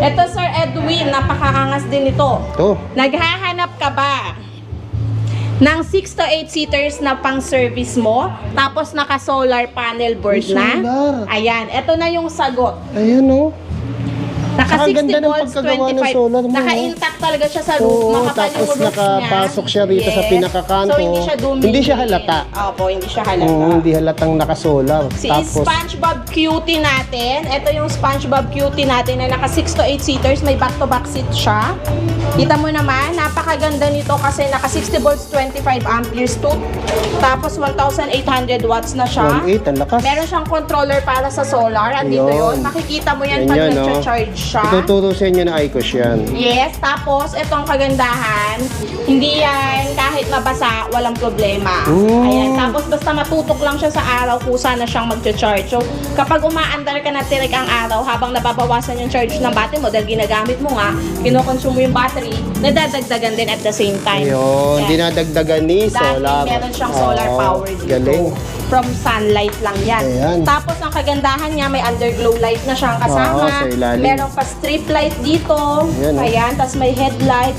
Ito, Sir Edwin, napakaangas din ito. Ito. Naghahanap ka ba ng 6 to 8 seaters na pang service mo, tapos naka solar panel board May na? solar. Ayan, ito na yung sagot. Ayan oh. Naka Saka 60 ganda ng volts, pagkagawa ng 25. solar mo, Naka-intact talaga siya sa roof. Oo, Makapal tapos yung roof nakapasok siya rito sa pinakakanto. So, hindi siya dumi. Hindi siya halata. Opo, hindi siya halata. Oo, hindi halatang nakasolar. Si Tapos, SpongeBob Cutie natin. Ito yung SpongeBob Cutie natin na naka 6 to 8 seaters. May back-to-back seat siya. Kita mo naman, napakaganda nito kasi naka 60 volts, 25 amperes to. Tapos 1,800 watts na siya. 1.8, ang lakas. Meron siyang controller para sa solar. Andito Yun. Makikita mo yan Yan pag no? nag-charge siya. Ituturo sa inyo na Icos yan. Yes, tapos itong kagandahan, hindi yan kahit mabasa, walang problema. Mm. Ayan, tapos basta matutok lang siya sa araw, kusa na siyang mag-charge. So, kapag umaandar ka na tirik ang araw, habang nababawasan yung charge ng battery mo dahil ginagamit mo nga, kinokonsume mo yung battery, nadadagdagan din at the same time. Yan. dinadagdagan ni Dahil solar. meron siyang solar Oo, power dito. Galing. From sunlight lang yan. Ayan. Tapos ang kagandahan niya, may underglow light na siyang kasama. Oo, sa ilalim. Meron pa strip light dito. Ayan, oh. Ayan. Tapos may headlight.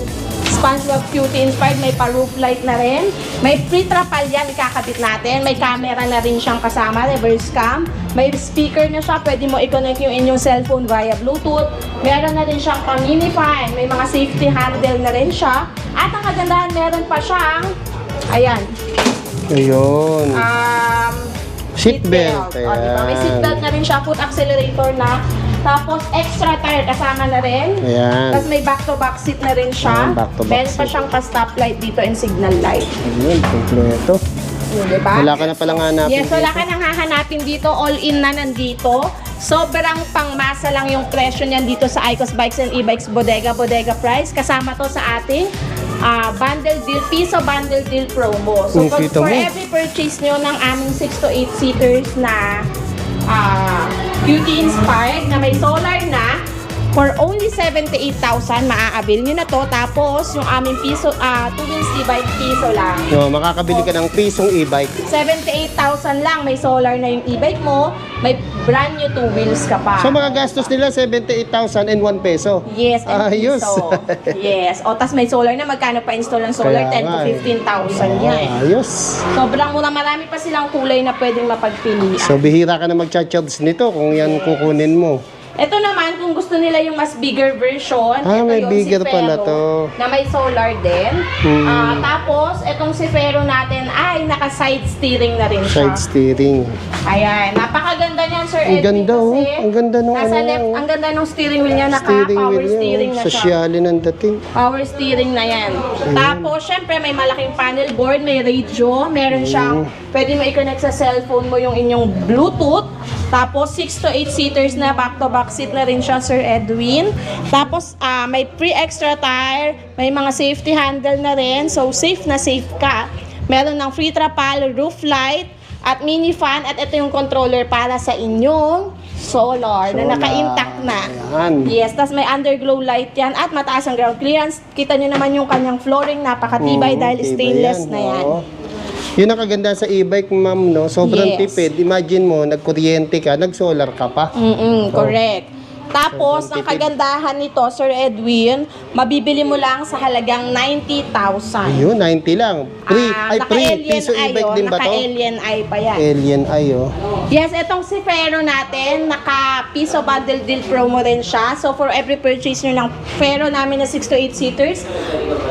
SpongeBob Cutie inspired. May pa-roof light na rin. May pre-trapal yan. Ikakabit natin. May camera na rin siyang kasama. Reverse cam. May speaker na siya. Pwede mo i-connect yung inyong cellphone via Bluetooth. Meron na rin siyang pang-mini fan. May mga safety handle na rin siya. At ang kagandahan, meron pa siyang Ayan. Ayun. Um, Seatbelt, O, diba? May seatbelt na rin siya, foot accelerator na. Tapos, extra tire kasama na rin. Ayan. Tapos may back-to-back seat na rin siya. Ayan, back-to-back Meron pa seat. siyang pa-stoplight dito and signal light. Ayun, kompleto. Yun, diba? Wala ka na palang hanapin Yes, wala dito. ka nang hahanapin dito. All in na nandito. Sobrang pangmasa lang yung presyo niyan dito sa Icos Bikes and E-Bikes Bodega, Bodega Price. Kasama to sa ating ah, bundle deal, piso bundle deal promo. So, for mo. every purchase nyo ng aming 6 to 8 seaters na ah, beauty inspired na may solar na, for only 78,000, maa-avail nyo na to. Tapos, yung aming piso, ah, 2 wheels e-bike piso lang. No, makakabili ka ng pisong e-bike. 78,000 lang, may solar na yung e-bike mo, may brand new two wheels ka pa. So, mga gastos nila, 78,000 and 1 peso. Yes, and Ayos. piso. yes. O, tas may solar na, magkano pa install ng solar? 10 Kaya to nga eh. 15,000 yan. Ayos. Sobrang mura. Marami pa silang kulay na pwedeng mapagpilian. So, bihira ka na mag-charge nito kung yan kukunin mo. Ito naman, kung gusto nila yung mas bigger version, Ah, ito may yung bigger si pala to. Na may solar din. Hmm. Ah, tapos, itong si Ferro natin ay naka-side steering na rin siya. Side steering. Ayan, napakaganda niyan, Sir Ang Edwin. ganda, oh. kasi Ang ganda nung nasa ano, left, oh. ang ganda nung steering wheel niya, Steering naka-power wheel steering yan. na oh. siya. Sosyalin ang dating. Power steering na yan. Tapos, syempre, may malaking panel board, may radio, meron siyang, pwede mo i-connect sa cellphone mo yung inyong Bluetooth. Tapos, 6 to 8 seaters na back-to-back seat na rin siya, Sir Edwin. Tapos, ah, may pre-extra tire, may mga safety handle na rin. So, safe na safe ka. Meron ng free trapal, roof light, at mini fan. At ito yung controller para sa inyong solar, na Solar. naka-intact na. Ayan. Yes, tas may underglow light yan at mataas ang ground clearance. Kita nyo naman yung kanyang flooring, napakatibay Mm, dahil stainless na yan. oo. Yun ang kaganda sa e-bike, ma'am, no? Sobrang Yes. tipid. Imagine mo, nagkuryente ka, nag-solar ka pa. Mm-mm, correct. Tapos, ang kagandahan nito, Sir Edwin, mabibili mo lang sa halagang 90,000. Ayun, 90 lang. Free, Ah, ay naka-alien Piso eye, e-bike oh, din ba to? Naka-alien eye pa yan. Alien eye, oh. Yes, itong si Ferro natin, naka piso bundle deal promo rin siya. So for every purchase nyo ng Ferro namin na 6 to 8 seaters,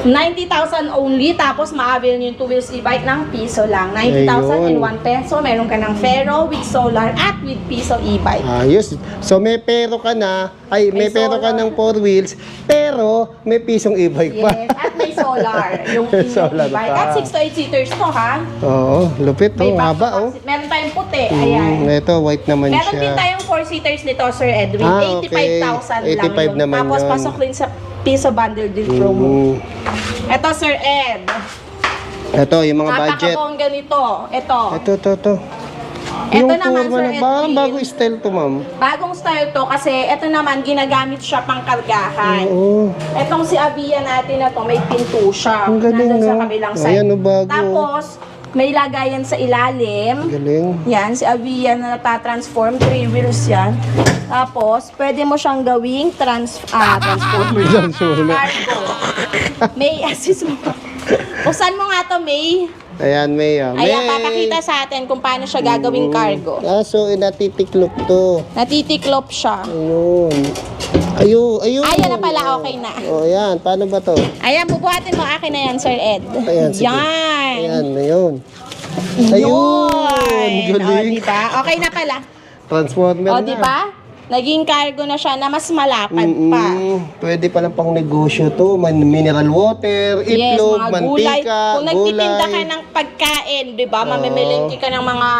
90,000 only. Tapos ma-avail nyo yung 2 wheels e-bike ng piso lang. 90,000 and Ayun. 1 peso. Meron ka ng Ferro with solar at with piso e-bike. Ayos. So may pero ka na, ay may, May pero ka ng four wheels, pero may pisong e-bike pa. Yes, at may solar. Yung May solar e-bike. At 6 to 8 seaters to ha. Oo, lupit May oh, haba oh. Meron tayong puti. Ayan. Mm, ito, white naman Meron din siya. tayong 4-seaters nito, Sir Edwin. Ah, okay. 85,000 lang 85 yun. naman Tapos yun. pasok din sa piso bundle deal promo. Mm. Ito, Sir Ed. Ito, yung mga budget. Napakabongga nito. Ito. Ito, ito, ito. Ito yung naman, forma Sir na, parang Edwin. bago style to, ma'am. Bagong style to kasi ito naman ginagamit siya pang kargahan. Oo. Itong si Avia natin na to, may pinto siya. Ang galing, Nandun sa no? kabilang side. Ayan, oh, bago. Tapos, May lagayan sa ilalim. Galing. Yan, si Avia na natatransform. Three wheels yan. Tapos, pwede mo siyang gawing trans, ah, transformer. Cargo. May assist mo. Buksan mo nga to, May. Ayan, May. ah. Ayan, May! papakita sa atin kung paano siya gagawing cargo. Ah, so eh, natitiklop to. Natitiklop siya. Ayun. Ayun, ayun. Ayan na pala, okay na. O, ayan. Paano ba to? Ayan, bubuhatin mo akin na yan, Sir Ed. Ayan, sige. Yan. Ayan, ayun. Ayun. Yun. Galing. O, diba? Okay na pala. Transformer O, na. diba? Naging cargo na siya na mas malapad pa. Mm-mm. Pwede pala pang negosyo to. Man, mineral water, Yes, itlog, mga gulay. mantika, Kung nagtitinda ka ng pagkain, di ba? Mamimiliki ka ng mga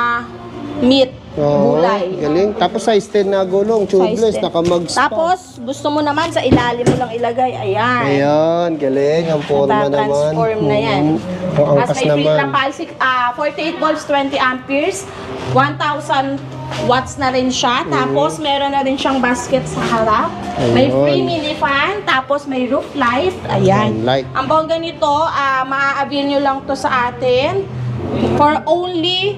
meat, Oo, gulay. Galing. Tapos size 10 na gulong, tubeless, Size 10. nakamags pa. Tapos, gusto mo naman sa ilalim mo lang ilagay. Ayan. Ayan, galing. Ang forma naman. Nata-transform na yan. Mm, Ang Tapos angkas may free naman. trapal, six- ah, 48 volts, 20 amperes, 1,000 watts na rin siya. Tapos meron na rin siyang basket sa harap. May Ayun. free mini fan, tapos may roof light. Ayan. Ayan, light. Ang bongga nito, ah, maa-avail nyo lang to sa atin for only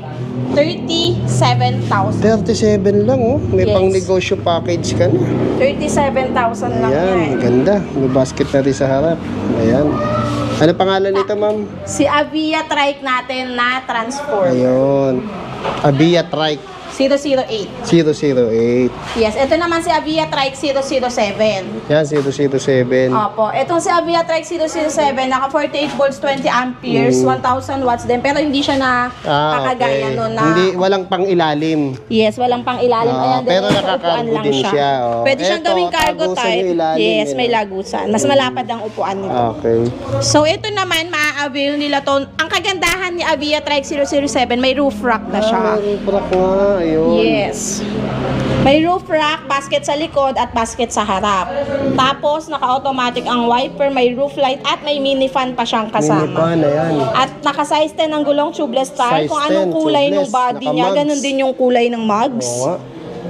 37,000. 37 lang, oh. May Yes. pang negosyo package ka na. 37,000 lang yan. Ayan, ganda. May basket na rin sa harap. Ayan. Ano pangalan nito, ma'am? Si Avia trike natin na transform. Ayun. Abia Trike 008. 008. Yes, ito naman si Avia Trike 007. Yan, 007. Opo, itong si Avia Trike 007, naka 48 volts, 20 amperes, 1,000 watts din. Pero hindi siya na Mm. Ah, kakagaya okay. nun na... Hindi, walang pang ilalim. Yes, walang pang ilalim. Ah, Ayan, pero din, lang din siya, oh. Pwede siyang Eto, gawing cargo type. yung ilalim Yes, may lagusan. Mas malapad ang upuan nito. Okay. So, ito naman, maa-avail nila to. Ang kagandahan ni Avia Trike 007, may roof rack na siya. Ah, may brak nga. Ayun. Yes. May roof rack, basket sa likod at basket sa harap. Tapos naka-automatic ang wiper, may roof light at may mini fan pa siyang Mini kasama. pan, ayan. At naka-size 10 ng gulong tubeless tire. Size Kung anong 10, kulay ng tubeless, body niya, naka-mugs. ganun din yung kulay ng mugs. Oo nga.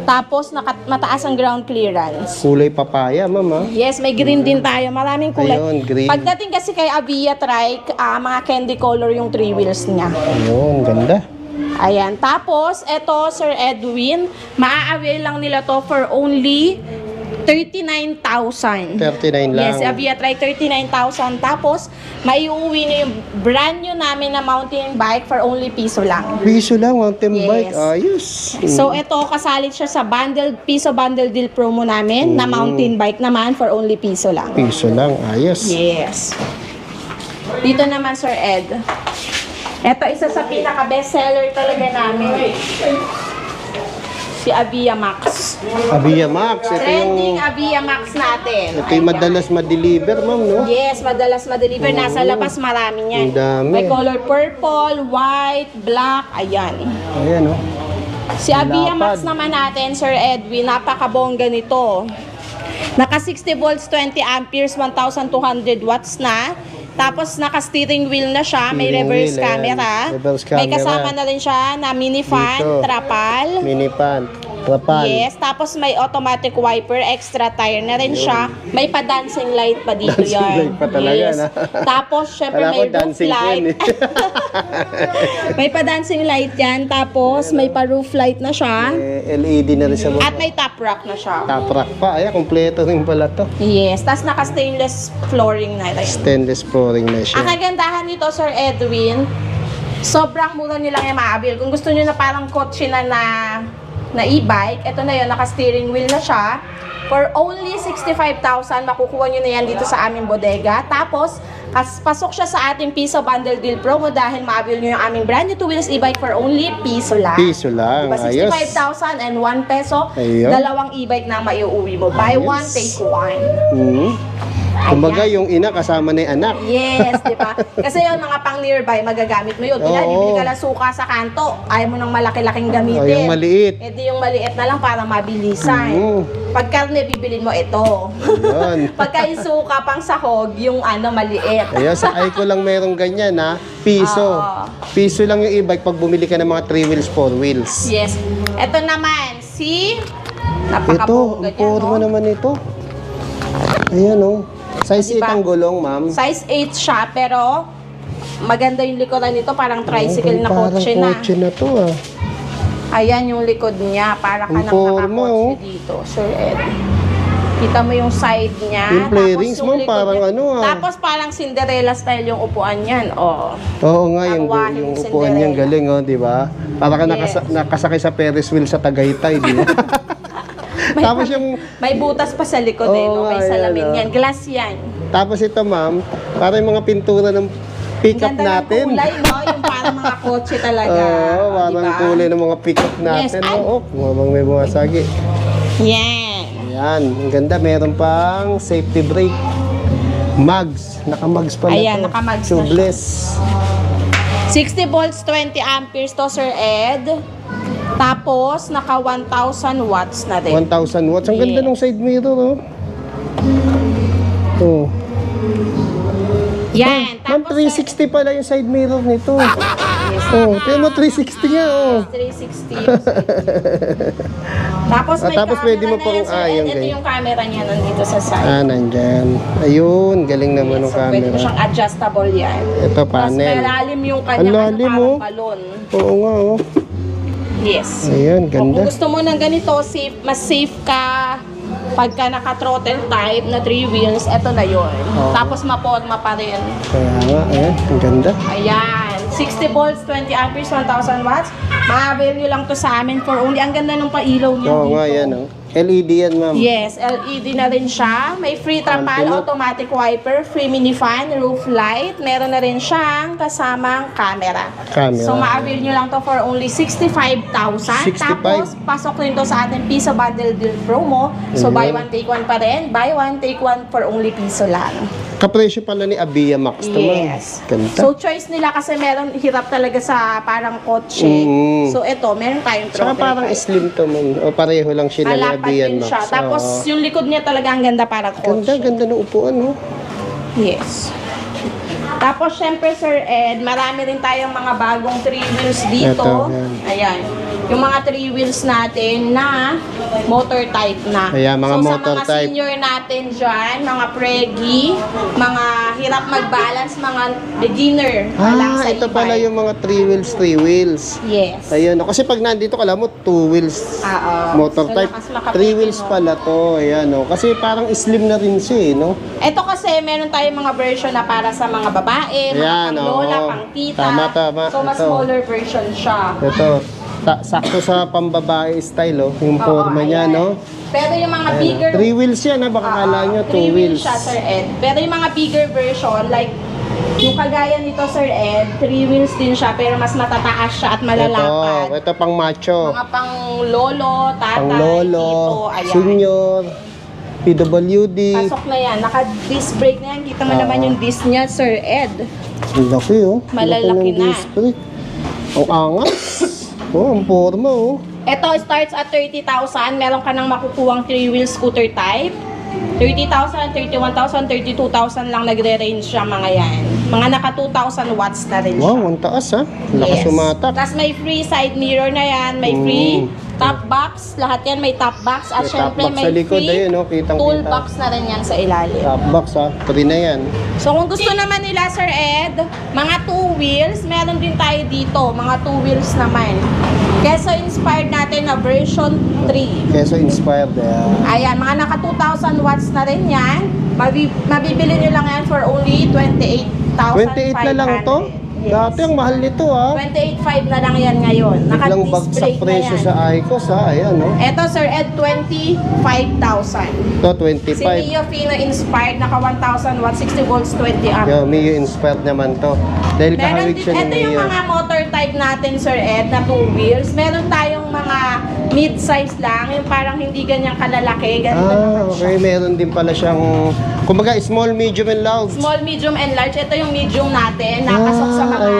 Tapos naka, mataas ang ground clearance. Kulay papaya, ma'am, ah. Yes, may green din tayo. Maraming kulay. Ayun, green. Pagdating kasi kay Avia Trike, ah, mga candy color yung three wheels niya. Ayun, ganda. Ayan. Tapos, eto, Sir Edwin, maa-avail lang nila to for only 39,000. 39 lang. Yes, Avia Trike 39,000. Tapos, maiuwi nyo yung brand new namin na mountain bike for only piso lang. Piso lang, mountain Yes. bike. Ayos. So, ito, kasalit siya sa bundle, piso bundle deal promo namin na mountain bike naman for only piso lang. Piso lang, ayos. Yes. Dito naman, Sir Ed. Ito, isa sa pinaka-bestseller talaga namin. Si Avia Max. Abia Max, ito Trending yung, Avia Max natin. ito yung Ayan. madalas ma-deliver, ma'am, no? Yes, madalas ma-deliver. Nasa labas marami niyan. Ang dami. May color purple, white, black, ayan. Ayan, oh. Si Avia Max Lapad. naman natin, Sir Edwin, napakabongga nito. Naka 60 volts, 20 amperes, 1,200 watts na. Tapos naka-steering wheel na siya, may Steering reverse wheel, ayan. camera. Reverse May camera. kasama na rin siya na mini fan, Dito. trapal. Mini pan. Trapal. Yes, tapos may automatic wiper, extra tire na rin siya. May pa-dancing light pa dito Dancing yan. light pa talaga, yes. na? Tapos, syempre Kala may ko roof dancing light. queen, eh. may pa-dancing light yan. Tapos, may pa-roof light na siya. Eh, LED na rin sa At baba. may top rack na siya. Top rack pa. Ayan, kompleto rin pala to. Yes, tapos naka-stainless flooring na rin. Stainless flooring na Ang siya. kagandahan nito, Sir Edwin, sobrang mura nyo lang yung maabil. Kung gusto nyo na parang kotse na na, na e-bike, ito na yun, naka-steering wheel na siya. For only 65,000, makukuha nyo na yan dito sa aming bodega. Tapos, as pasok siya sa ating piso bundle deal promo dahil maabil nyo yung aming brand new two wheels e-bike for only piso lang. Piso lang. Diba, Ayos. 65,000 and 1 peso, Ayun. dalawang e-bike na maiuwi mo. Buy Ayos. one, take one. Hmm. Kumbaga, yung ina kasama na yung anak. Yes, di ba? Kasi yung mga pang nearby, magagamit mo yun. Kaya Oo. bibili ka lang suka sa kanto, ayaw mo ng malaki-laking gamitin. O, yung maliit. Eh di yung maliit na lang para mabilisan. Mm. Pag karne, bibilin mo ito. Yun. Pagka yung suka pang sahog, yung ano, maliit. Ayun, sa ko lang meron ganyan, ha? Piso. Oo. Piso lang yung e-bike pag bumili ka ng mga 3 wheels, 4 wheels. Yes. Ito naman, si... Ito, Napakabongga ang niya, forma no? naman ito. Ayan, oh. Size Diba? 8 ang gulong, ma'am. Size 8 siya, pero maganda yung likuran nito, parang tricycle na Parang kotse na. kotse na to ah. Ayan yung likod niya, para ka Ang nang nakakotse oh. dito, Sir Ed. Kita mo yung side niya. Yung playrings tapos mo, likod parang niya. ano, ah. Tapos parang Cinderella style yung upuan niyan. Oh. Oo nga, yung, yung upuan Cinderella. galing, oh, di ba? Para ka Yes. nakasa- nakasakay sa Ferris wheel sa Tagaytay, di ba? May, Tapos yung, may butas pa sa likod eh, Oo no? May salamin yan, oh. Glass yan. tapos ito ma'am, para yung mga pintura ng pickup Ganda natin. ng kulay, no? Yung parang mga kotse talaga. Oo, parang Diba? kulay ng mga pickup natin. Yes, Oo, mga may bumasagi. Yan. Yan, ang ganda. Meron pang safety brake. Mugs. Naka-mugs pala Ayan, to. naka-mugs na siya. Tubeless. 60 volts, 20 amperes to, Sir Ed. Tapos, naka 1,000 watts na din. 1,000 watts. Ang ganda ng side mirror, oh. Oh. Yan. Ma'am, Tapos, 360 pala yung side mirror nito. Oh, tingnan mo 360 nga, oh. 360. tapos Ah, may tapos camera pwede mo na pang- yan, Sir ah, yung Ito yung camera niya nandito sa side. Ah, nandyan. Ayun, galing naman ng so, pwede mo camera. siyang adjustable yan. Ito, Tapos panel. malalim yung Ang kanya ano, lalim, parang oh. balon. Oo nga, oh. Yes. Ayan, O, kung ganda. gusto mo ng ganito, safe, mas safe ka pagka naka-throttle type na 3 wheels, eto na yon. Oo. Tapos maporma pa rin. Kaya nga, ayan, ang ganda. Ayan. 60 volts, 20 amperes, 1,000 watts. Ma-avail nyo lang to sa amin for only. Ang ganda nung pailaw niya Oo dito. nga, yan, oh. LED yan, ma'am. Yes, LED na rin siya. May free trapal, automatic wiper, free mini fan, roof light. Meron na rin siyang kasamang camera. Camera. So, ma-avail nyo lang to for only 65,000. 65. Tapos, pasok rin to sa ating piso bundle deal promo. So, Ayun. buy one, take one pa rin. Buy one, take one for only piso lang. Kapresyo pala ni Abia Max ma'am. Yes. Ganda. So, choice nila kasi meron hirap talaga sa parang kotse. Mm. So, ito, meron tayong Saka throttle parang type. slim to, ma'am. O pareho lang siya ni Malapad Abia din Max. siya. Tapos, Oo. yung likod niya talaga ang ganda Ganda, kotse. ganda ng upuan, oh. Yes. Tapos, syempre, Sir Ed, marami rin tayong mga bagong three wheels dito. Ito, yan. Ayan. Yung mga three wheels natin na motor type na. Ayan, mga so, motor sa mga type. senior natin dyan, mga pregi, mga hirap mag-balance, mga beginner. lang Ah, sa ito pala yung mga three wheels, three wheels. Yes. Ayun, oh. kasi pag nandito ka, alam mo, two wheels Ah, oo. motor So, type. Three wheels no? pala to. Ayan, oh. Kasi parang slim na rin siya, eh, no? Ito kasi meron tayong mga version na para sa mga babae, mga Ayan, pang lola, pang tita. Tama, tama. So mas Ito. smaller version siya. Ito, ta- sakto sa pambabae style, oh. Yung Oo, forma niya, ayan. no? Pero yung mga Ayan, oh. bigger Three wheels yan, ha? Baka Oo, kala nyo, two three wheels. siya, Sir Ed. Pero yung mga bigger version, like yung kagaya nito, Sir Ed, three wheels din siya, pero mas matataas siya at malalapad. Ito, ito pang macho. Mga pang lolo, tatay, Pang lolo, tito, ayan. senior, PWD. Pasok na yan. Naka-disc brake na yan. Kita mo naman yung disc niya, Sir Ed. Ang laki, oh. Malalaki na. Ang angas. Oh, ang forma, oh. Ito starts at 30,000. Meron ka nang makukuhang 3 wheel scooter type. 30,000, 31,000, 32,000 lang nagre-range siya mga yan. Mga naka 2,000 watts na rin siya. Wow, ang taas, ha? Lakas sumatak. Tapos may free side mirror na yan, may Mm. Top box, lahat yan may top box. At May syempre box may sa likod, free ayun, oh, kitang-kita. toolbox na rin yan sa ilalim. Top box, ha? Free na yan. So kung gusto naman nila Sir Ed, mga two wheels, meron din tayo dito, mga two wheels naman. Keso inspired natin na version 3. Keso inspired, eh. Ayan, mga naka 2,000 watts na rin yan. Mabi- mabibili nyo lang yan for only 28,500. 28 na lang to? Yes. Dati ang mahal nito, ha? 28,500 na lang yan ngayon. Biglang bagsak presyo sa ICOS, ha? Ayan, oh. Eto Sir Ed, 25,000. Ito, Si 25. Mio Fino inspired, naka 1,000 watts, 60 volts, 20 amp. Yo, Mio inspired naman to. Dahil Meron kahawig siya ito ni yung Mio. mga motor type natin, Sir Ed, na two wheels. Meron tayong mga mid-size lang, yung parang hindi ganyang kalalaki. Ganito Ah, naman siya. okay. Meron din pala siyang, kumbaga, small, medium, and large. Small, medium, and large. Ito yung medium natin. Napasok sa Ah, mga, sa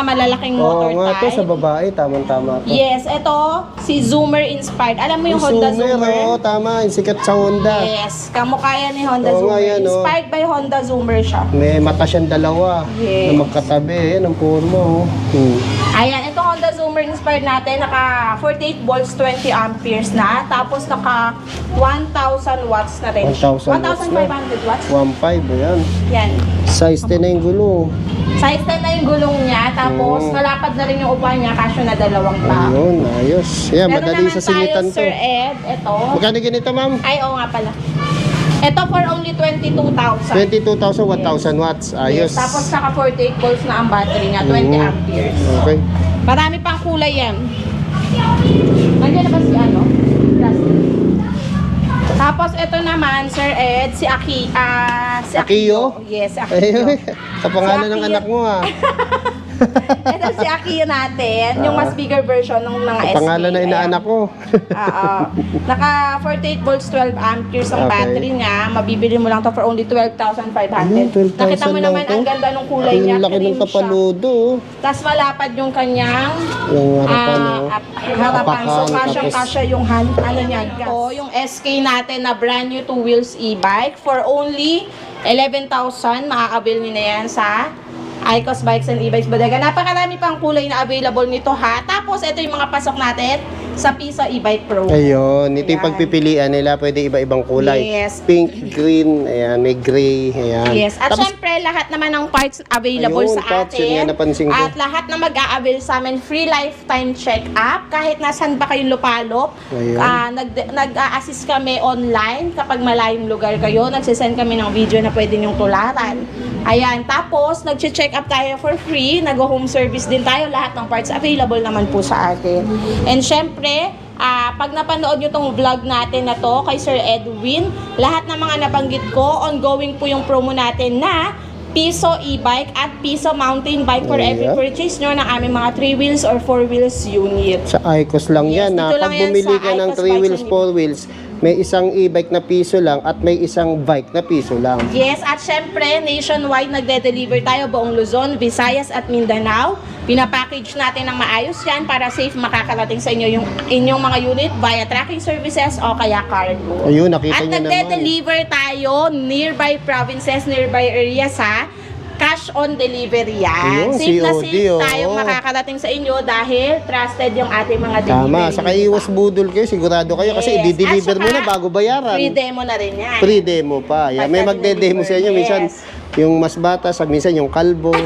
mga malalaking Oo motor nga to, type. sa babae, tamang-tama to. Yes, ito, si Zoomer inspired. Alam mo yung Honda Zoomer, Zoomer? oo, tama. Yung sikat sa Honda. Yes, kamukha yan ni Honda Oo nga Zoomer. yan, oh. Inspired by Honda Zoomer siya. May mata siyang dalawa Yes. na magkatabi. Yan ang forma, oh. Hmm. Ayan, ito Honda Zoomer inspired natin. Naka 48 volts, 20 amperes na. Tapos naka 1,000 watts na rin. 1,000 watts na. 1,500 watts. 1.5 yan. Yan. Size 10 na yung gulong. Size 10 na yung gulong niya. Tapos Oo. malapad na rin yung upuan niya. Kasyo na dalawang tao. Ayun, ayos. Yan, Meron madali naman sa singitan tayo, to. Sir Ed. Ito. Magkano ganito, ma'am? Ay, oo nga pala. Ito for only 22,000. 22,000, 1,000 watts. Ayos. Yes. Tapos naka 48 volts na ang battery niya, 20 Oo. amperes. Okay. Marami pang kulay yan. Nandiyan na ba si ano? Plastic. Tapos ito naman, Sir Ed, si Aki, ah, si Akiyo? Yes, si Ayun. Akiyo. Sa pangalan Si ng anak mo, ah. ito si Akiyo natin, yung mas bigger version ng mga SK. Pangalan na inaanak ko. Oo. Naka 48 volts, 12 amperes ang Okay. battery niya. Mabibili mo lang to for only 12,500. Ayun, 12,000 Nakita mo lang naman to. ang ganda ng kulay niya. laki ng cream siya. tapaludo. oh. Tapos malapad yung kanyang Yung harapan, ah, oh. ap- harapan. So, Apakan, kasyang tapos- kasya yung hand, ano niya. O, yung SK natin na brand new two wheels e-bike for only 11,000. Makakabil nyo na yan sa Icos Bikes and E-Bikes Bodega. Napakarami pang kulay na available nito ha. Tapos, ito yung mga pasok natin sa Pisa e-bike pro. Ayun, ito yung Ayan. pagpipilian nila. Pwede iba-ibang kulay. Yes. Pink, green, ayan, may gray, ayan. Yes. At Tapos, syempre, lahat naman ng parts available Ayun, sa parts, yun atin. nga napansin ko. At lahat na mag-a-avail sa amin, free lifetime check-up. Kahit nasan ba kayong lupalop, Ayun. ah, nag, nag-a-assist kami online kapag malayong lugar kayo. Nagsisend kami ng video na pwede niyong tularan. Ayan. Tapos, nag-check up tayo for free. Nag-home service din tayo. Lahat ng parts available naman po sa atin. And syempre, Ah, pag napanood nyo tong vlog natin na to kay Sir Edwin, lahat ng mga nabanggit ko, ongoing po yung promo natin na Piso e-bike at Piso mountain bike for every Yeah. purchase nyo ng aming mga 3 wheels or 4 wheels unit. sa Icos lang Yes, yan. Na, dito lang pag yan bumili ka ng Icos 3 Bikes wheels, and 4 wheels, may isang e-bike na piso lang at may isang bike na piso lang. Yes, at syempre, nationwide nagde-deliver tayo buong Luzon, Visayas at Mindanao. Pinapackage natin ng maayos yan para safe makakarating sa inyo yung inyong mga unit via tracking services o kaya cargo. Ayun, nakita At niyo naman. nagde-deliver tayo nearby provinces, nearby areas ha. Cash on delivery yan. Ayun, safe na COD, safe oh. tayo makakarating sa inyo dahil trusted yung ating mga delivery. Tama, saka iwas budol kayo, sigurado kayo kasi Yes. i-deliver At mo na bago bayaran. Free demo na rin yan. Free demo pa. Yan. May Pagka magde-demo sa inyo. Minsan, Yes. yung mas bata, sa minsan yung kalbo.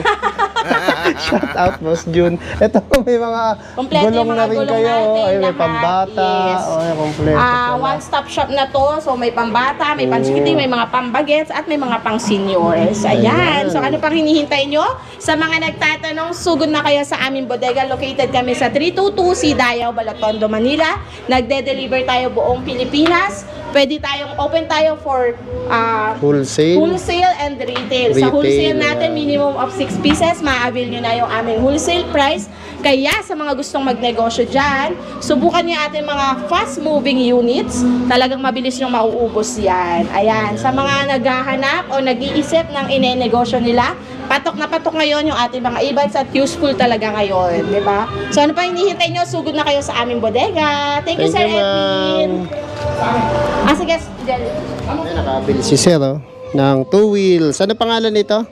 Shout out, Boss Jun. Ito, may mga Kompleto gulong yung mga na rin gulong kayo. natin, Ay, may lahat. pambata. Yes. Oh, ay, kompleto Ah, pala. one-stop shop na to. So may pambata, may pansikiting, may mga pambagets, at may mga pang seniors. Ayan. Ayan. So ano pang hinihintay nyo? Sa mga nagtatanong, sugod na kayo sa aming bodega. Located kami sa 322 C Dayaw, Balatondo, Manila. Nagde-deliver tayo buong Pilipinas. Pwede tayong open tayo for ah, Wholesale. Wholesale and retail. Sa Retail, wholesale natin, minimum of 6 pieces, ma-avail nyo na yung aming wholesale price. Kaya sa mga gustong magnegosyo dyan, subukan nyo ating mga fast-moving units. Talagang mabilis nyo mauubos yan. Ayan, sa mga naghahanap o nag-iisip ng inenegosyo nila, patok na patok ngayon yung ating mga e-bikes at useful talaga ngayon, di ba? So ano pa hinihintay nyo? Sugod na kayo sa aming bodega. Thank you, Thank Sir you, Edwin. ma'am. Ah, sige. Ay, nakabili si Sir, oh, ng two wheels. Ano pangalan nito?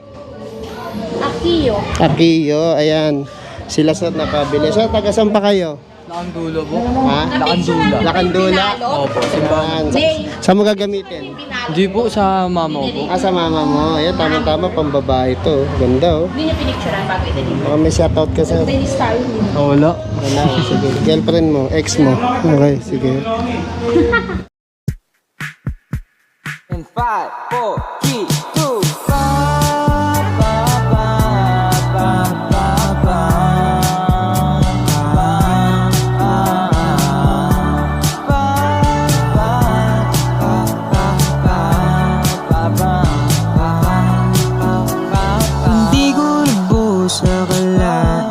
Akiyo. Akiyo, ayan. Sila sir nakabili. Sir, taga saan pa kayo? Lakandulo po. Ha? Lakandula. Lakandula. Opo, simbahan. Sa, saan mo gagamitin? Hindi po sa mama po. Ah, sa mama mo. Ayan, tama-tama, pambabae to. Ganda, oh. Hindi niya pinicturean bago i-deliver. Baka may shoutout ka, sir. Daily style. Oh, wala. Wala, sige. Girlfriend mo, ex mo. Okay, sige. In five, four, three, two, one.